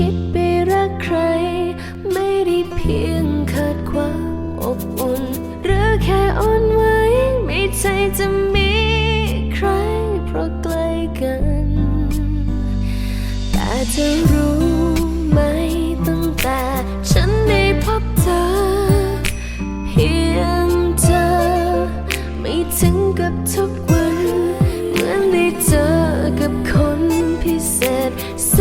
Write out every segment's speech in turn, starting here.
keep ใจจะมีใครเพราะใกล้กัน แต่จะรู้ไหมตั้งแต่ฉันได้พบเธอ เพียงเธอ ไม่ถึงกับทุกวัน เหมือนได้เจอกับคนพิเศษแส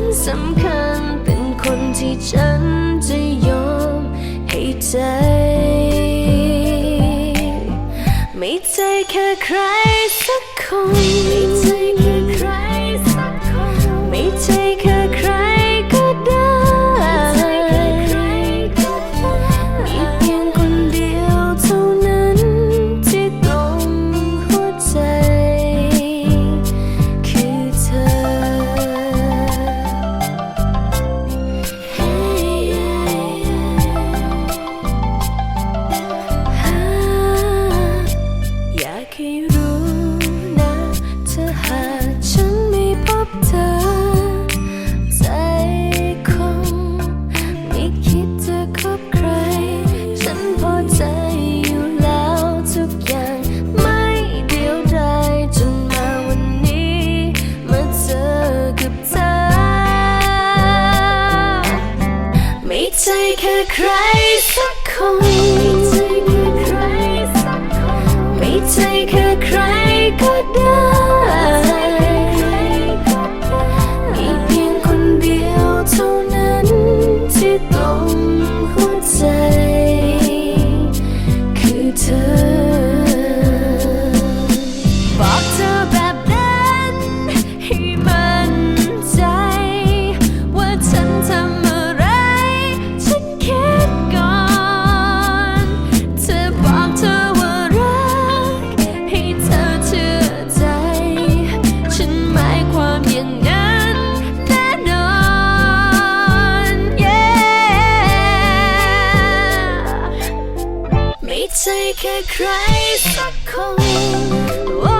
นสำคัญเป็นคนที่เจน may take a cry so cold. แค่ใครสักคน ไม่ใช่แค่ใคร make it cry so